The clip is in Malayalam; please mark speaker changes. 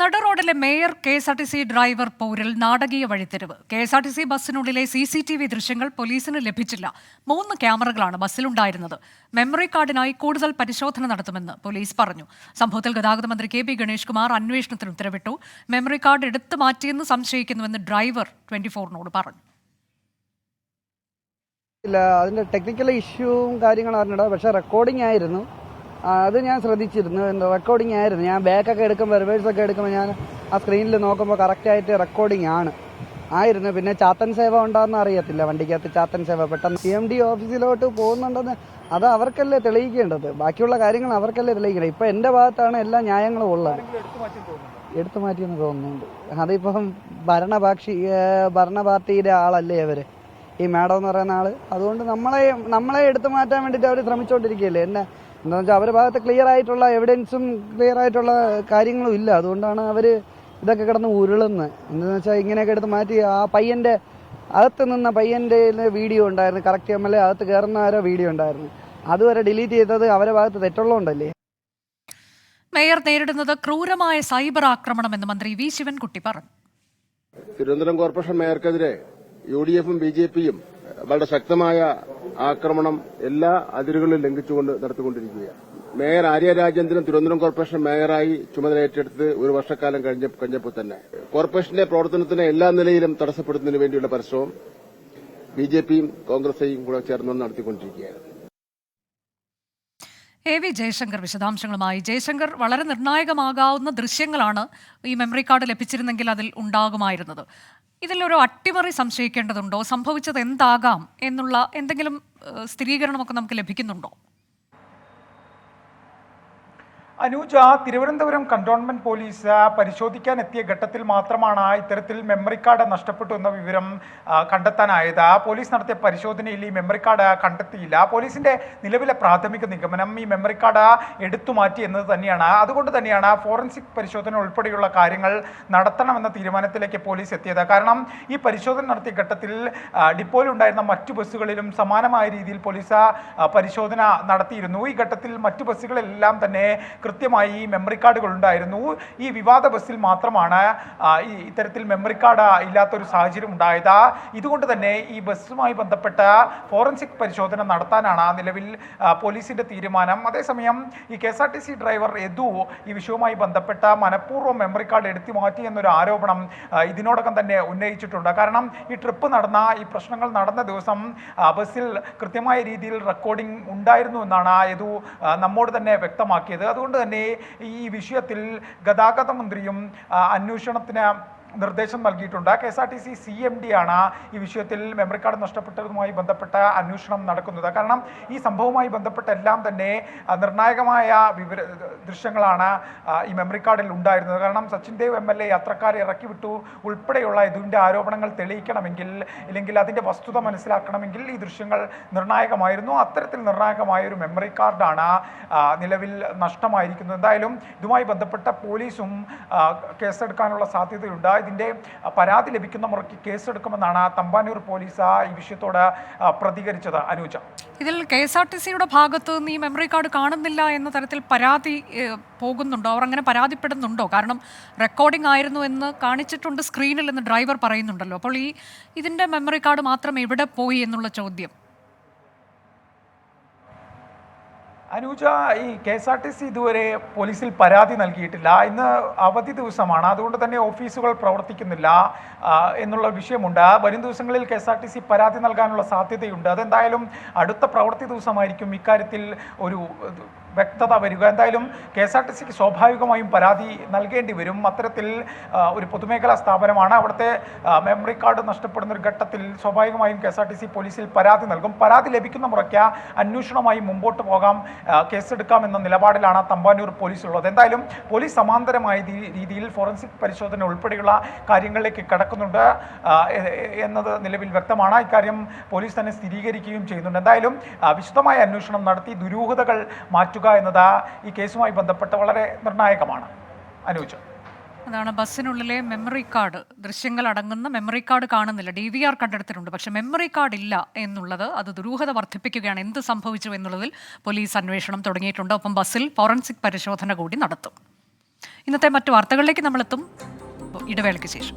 Speaker 1: നട റോഡിലെ mayor K S R T C driver പോരിൽ നാടകീയ വഴിത്തിരിവ്. K S R T C ബസ്സിനുള്ളിലെ C C T V ദൃശ്യങ്ങൾ പോലീസിന് ലഭിച്ചില്ല. മൂന്ന് ക്യാമറകളാണ് ബസ്സിലുണ്ടായിരുന്നത്. മെമ്മറി കാർഡിനായി കൂടുതൽ പരിശോധന നടത്തുമെന്ന് പോലീസ് പറഞ്ഞു. സംഭവത്തിൽ ഗതാഗത മന്ത്രി കെ പി ഗണേഷ് കുമാർ അന്വേഷണത്തിന് ഉത്തരവിട്ടു. മെമ്മറി കാർഡ് എടുത്തു മാറ്റിയെന്ന് സംശയിക്കുന്നുവെന്ന് ഡ്രൈവർ ട്വന്റി ഫോറിനോട് പറഞ്ഞു.
Speaker 2: ഇല്ല അതിന്റെ ടെക്നിക്കൽ ഇഷ്യൂവും കാര്യങ്ങളും അറിഞ്ഞിടാ. പക്ഷേ റെക്കോർഡിംഗ് ആയിരുന്നു. അത് ഞാൻ ശ്രദ്ധിച്ചിരുന്നു. റെക്കോർഡിംഗ് ആയിരുന്നു. ഞാൻ ബാക്കൊക്കെ എടുക്കുമ്പോൾ റിവേഴ്സ് ഒക്കെ എടുക്കുമ്പോൾ ഞാൻ ആ സ്ക്രീനിൽ നോക്കുമ്പോൾ കറക്റ്റ് ആയിട്ട് റെക്കോർഡിംഗ് ആണ്. ആയിരുന്നു. പിന്നെ ചാത്തൻ സേവ ഉണ്ടോയെന്ന് അറിയത്തില്ല. വണ്ടിക്കകത്ത് ചാത്തൻ സേവ പെട്ടെന്ന് സി എം ഡി ഓഫീസിലോട്ട് പോകുന്നുണ്ടെന്ന് അത് അവർക്കല്ലേ തെളിയിക്കേണ്ടത്? ബാക്കിയുള്ള കാര്യങ്ങൾ അവർക്കല്ലേ തെളിയിക്കണം ഇപ്പം എന്റെ ഭാഗത്താണ് എല്ലാ ന്യായങ്ങളും ഉള്ളത്. എടുത്തു മാറ്റിയെന്ന് തോന്നുന്നുണ്ട്. അതിപ്പം ഭരണപാക്ഷി ഭരണ പാർട്ടിയുടെ ആളല്ലേ അവർ ഈ മാഡം എന്ന് പറയുന്ന ആൾ. അതുകൊണ്ട് നമ്മളെ നമ്മളെ എടുത്തു മാറ്റാൻ വേണ്ടിയിട്ട് അവർ ശ്രമിച്ചുകൊണ്ടിരിക്കുകയല്ലേ എന്നെ എന്താണെന്ന് വെച്ചാൽ അവരുടെ ഭാഗത്ത് ക്ലിയർ ആയിട്ടുള്ള എവിഡൻസും ക്ലിയർ ആയിട്ടുള്ള കാര്യങ്ങളും ഇല്ല. അതുകൊണ്ടാണ് അവർ ഇതൊക്കെ കിടന്ന് ഉരുളുന്നത്. എന്താണെന്ന് വെച്ചാൽ ഇങ്ങനെയൊക്കെ എടുത്ത് മാറ്റി ആ പയ്യന്റെ അകത്ത് നിന്ന പയ്യന്റെ വീഡിയോ ഉണ്ടായിരുന്നു. കറക്റ്റ് എം എൽ എ അകത്ത് കയറുന്ന ആരോ വീഡിയോ ഉണ്ടായിരുന്നു. അതുവരെ ഡിലീറ്റ് ചെയ്തത് അവരുടെ ഭാഗത്ത് തെറ്റുള്ളതുകൊണ്ടല്ലേ?
Speaker 1: മേയർ നേരിടുന്നത് ക്രൂരമായ സൈബർ ആക്രമണമെന്ന് മന്ത്രി വി ശിവൻകുട്ടി പറഞ്ഞു.
Speaker 3: തിരുവനന്തപുരം കോർപ്പറേഷൻ മേയർക്കെതിരെ യു ഡി എഫും ബി ജെ പിയും വളരെ ശക്തമായ ആക്രമണം എല്ലാ അതിരുകളിലും ലംഘിച്ചുകൊണ്ട് നടത്തിക്കൊണ്ടിരിക്കുകയാണ്. മേയർ ആര്യ രാജേന്ദ്രൻ തിരുവനന്തപുരം കോർപ്പറേഷൻ മേയറായി ചുമതല ഏറ്റെടുത്ത് ഒരു വർഷക്കാലം കഴിഞ്ഞ കഴിഞ്ഞപ്പോൾ തന്നെ. കോർപ്പറേഷന്റെ പ്രവർത്തനത്തിന് എല്ലാ നിലയിലും തടസ്സപ്പെടുത്തുന്നതിന് വേണ്ടിയുള്ള പരിശ്രമം ബി ജെ പിയും കോൺഗ്രസേയും കൂടെ ചേർന്ന് നടത്തിക്കൊണ്ടിരിക്കുകയാണ്.
Speaker 1: എ വി ജയശങ്കർ വിശദാംശങ്ങളുമായി. ജയശങ്കർ വളരെ നിർണായകമാകാവുന്ന ദൃശ്യങ്ങളാണ് ഈ മെമ്മറി കാർഡ് ലഭിച്ചിരുന്നെങ്കിൽ അതിൽ ഉണ്ടാകുമായിരുന്നത്. ഇതിലൊരു അട്ടിമറി സംശയിക്കേണ്ടതുണ്ടോ? സംഭവിച്ചത് എന്താകാം? എന്നുള്ള എന്തെങ്കിലും സ്ഥിരീകരണമൊക്കെ നമുക്ക് ലഭിക്കുന്നുണ്ടോ?
Speaker 4: അനൂജ തിരുവനന്തപുരം കണ്ടോൺമെന്റ് പോലീസ് പരിശോധിക്കാൻ എത്തിയ ഘട്ടത്തിൽ മാത്രമാണ് ഇത്തരത്തിൽ മെമ്മറി കാർഡ് നഷ്ടപ്പെട്ടു എന്ന വിവരം കണ്ടെത്താനായത്. പോലീസ് നടത്തിയ പരിശോധനയിൽ ഈ മെമ്മറി കാർഡ് കണ്ടെത്തിയില്ല. പോലീസിന്റെ നിലവിലെ പ്രാഥമിക നിഗമനം ഈ മെമ്മറി കാർഡ് എടുത്തു മാറ്റി എന്നത് തന്നെയാണ്. അതുകൊണ്ട് തന്നെയാണ് ഫോറൻസിക് പരിശോധന ഉൾപ്പെടെയുള്ള കാര്യങ്ങൾ നടത്തണമെന്ന തീരുമാനത്തിലേക്ക് പോലീസ് എത്തിയത്. കാരണം ഈ പരിശോധന നടത്തിയ ഘട്ടത്തിൽ ഡിപ്പോയിലുണ്ടായിരുന്ന മറ്റു ബസ്സുകളിലും സമാനമായ രീതിയിൽ പോലീസ് പരിശോധന നടത്തിയിരുന്നു. ഈ ഘട്ടത്തിൽ മറ്റു ബസ്സുകളെല്ലാം തന്നെ കൃത്യമായി ഈ മെമ്മറി കാർഡുകൾ ഉണ്ടായിരുന്നു ഈ വിവാദ ബസ്സിൽ മാത്രമാണ് ഈ ഇത്തരത്തിൽ മെമ്മറി കാർഡ് ഇല്ലാത്തൊരു സാഹചര്യം ഉണ്ടായത്. ഇതുകൊണ്ട് തന്നെ ഈ ബസ്സുമായി ബന്ധപ്പെട്ട ഫോറൻസിക് പരിശോധന നടത്താനാണ് നിലവിൽ പോലീസിന്റെ തീരുമാനം. അതേസമയം ഈ K S R T C driver Yadu ഈ വിഷയവുമായി ബന്ധപ്പെട്ട മനഃപൂർവം മെമ്മറി കാർഡ് എടുത്തു മാറ്റി എന്നൊരു ആരോപണം ഇതിനോടകം തന്നെ ഉന്നയിച്ചിട്ടുണ്ട്. കാരണം ഈ ട്രിപ്പ് നടന്ന ഈ പ്രശ്നങ്ങൾ നടന്ന ദിവസം ബസ്സിൽ കൃത്യമായ രീതിയിൽ റെക്കോർഡിംഗ് ഉണ്ടായിരുന്നു എന്നാണ് യദു നമ്മോട് തന്നെ വ്യക്തമാക്കിയത്. അതുകൊണ്ട് തന്നെ ഈ വിഷയത്തിൽ ഗതാഗത മന്ത്രിയും അന്വേഷണത്തിന് നിർദ്ദേശം നൽകിയിട്ടുണ്ട്. K S R T C C M D ആണ് ഈ വിഷയത്തിൽ മെമ്മറി കാർഡ് നഷ്ടപ്പെട്ടതുമായി ബന്ധപ്പെട്ട അന്വേഷണം നടക്കുന്നത്. കാരണം ഈ സംഭവവുമായി ബന്ധപ്പെട്ട എല്ലാം തന്നെ നിർണായകമായ വിവര ദൃശ്യങ്ങളാണ് ഈ മെമ്മറി കാർഡിൽ ഉണ്ടായിരുന്നത്. കാരണം Sachin Dev M L A യാത്രക്കാരെ ഇറക്കി വിട്ടു. ഉൾപ്പെടെയുള്ള ഇതിന്റെ ആരോപണങ്ങൾ തെളിയിക്കണമെങ്കിൽ ഇല്ലെങ്കിൽ അതിന്റെ വസ്തുത മനസ്സിലാക്കണമെങ്കിൽ ഈ ദൃശ്യങ്ങൾ നിർണായകമായിരുന്നു. അത്തരത്തിൽ നിർണായകമായ ഒരു മെമ്മറി കാർഡാണ് നിലവിൽ നഷ്ടമായിരിക്കുന്നത്. എന്തായാലും ഇതുമായി ബന്ധപ്പെട്ട പോലീസും കേസെടുക്കാനുള്ള സാധ്യതയുണ്ട്. ഇതിന്റെ പരാതി ലഭിക്കുന്ന മുറയ്ക്ക് കേസെടുക്കുമെന്നാണ് തമ്പാനൂർ പോലീസ് ആ, ഈ വിഷയത്തോട് പ്രതികരിച്ചത്. അനുജ.
Speaker 1: ഇതിൽ കെ എസ് ആർ ടി സിയുടെ ഭാഗത്ത് നിന്ന് ഈ മെമ്മറി കാർഡ് കാണുന്നില്ല എന്ന തരത്തിൽ പരാതി പോകുന്നുണ്ടോ? അവർ അങ്ങനെ പരാതിപ്പെടുന്നുണ്ടോ? കാരണം റെക്കോർഡിംഗ് ആയിരുന്നു എന്ന് കാണിച്ചിട്ടുണ്ട് സ്ക്രീനിൽ എന്ന് ഡ്രൈവർ പറയുന്നുണ്ടല്ലോ. അപ്പോൾ ഈ ഇതിന്റെ മെമ്മറി കാർഡ് മാത്രം എവിടെ പോയി എന്നുള്ള ചോദ്യം.
Speaker 4: അനൂജ ഈ K S R T C ഇതുവരെ പോലീസിൽ പരാതി നൽകിയിട്ടില്ല. ഇന്ന് അവധി ദിവസമാണ്. അതുകൊണ്ട് തന്നെ ഓഫീസുകൾ പ്രവർത്തിക്കുന്നില്ല എന്നുള്ള വിഷയമുണ്ട്. വരും ദിവസങ്ങളിൽ K S R T C പരാതി നൽകാനുള്ള സാധ്യതയുണ്ട്. അതെന്തായാലും അടുത്ത പ്രവൃത്തി ദിവസമായിരിക്കും. ഇക്കാര്യത്തിൽ ഒരു വ്യക്തത വരിക. എന്തായാലും കെ എസ് ആർ ടി സിക്ക് സ്വാഭാവികമായും പരാതി നൽകേണ്ടി വരും. അത്തരത്തിൽ ഒരു പൊതുമേഖലാ സ്ഥാപനമാണ് അവിടുത്തെ മെമ്മറി കാർഡ് നഷ്ടപ്പെടുന്ന ഒരു ഘട്ടത്തിൽ സ്വാഭാവികമായും K S R T C പോലീസിൽ പരാതി നൽകും. പരാതി ലഭിക്കുന്ന മുറയ്ക്ക് അന്വേഷണമായി മുമ്പോട്ട് പോകാം. കേസെടുക്കാം എന്ന നിലപാടിലാണ് തമ്പാനൂർ പോലീസ് ഉള്ളത് എന്തായാലും പോലീസ് സമാന്തരമായ രീതിയിൽ ഫോറൻസിക് പരിശോധന ഉൾപ്പെടെയുള്ള കാര്യങ്ങളിലേക്ക് കടക്കുന്നുണ്ട്. എന്നത് നിലവിൽ വ്യക്തമാണ്. ഇക്കാര്യം പോലീസ് തന്നെ സ്ഥിരീകരിക്കുകയും ചെയ്യുന്നുണ്ട്. എന്തായാലും വിശദമായ അന്വേഷണം നടത്തി ദുരൂഹതകൾ മാറ്റുക എന്നത് ഈ കേസുമായി ബന്ധപ്പെട്ട് വളരെ നിർണായകമാണ്. അനുജ്.
Speaker 1: അതാണ് ബസ്സിനുള്ളിലെ മെമ്മറി കാർഡ് ദൃശ്യങ്ങൾ അടങ്ങുന്ന മെമ്മറി കാർഡ് കാണുന്നില്ല. ഡി വി ആർ കണ്ടെടുത്തിട്ടുണ്ട്. പക്ഷെ മെമ്മറി കാർഡ് ഇല്ല എന്നുള്ളത് അത് ദുരൂഹത വർദ്ധിപ്പിക്കുകയാണ്. എന്ത് സംഭവിച്ചു എന്നുള്ളതിൽ പോലീസ് അന്വേഷണം തുടങ്ങിയിട്ടുണ്ട്. ഒപ്പം ബസ്സിൽ ഫോറൻസിക് പരിശോധന കൂടി നടത്തും. ഇന്നത്തെ മറ്റു വാർത്തകളിലേക്ക് നമ്മളെത്തും. ഇടവേളയ്ക്ക് ശേഷം.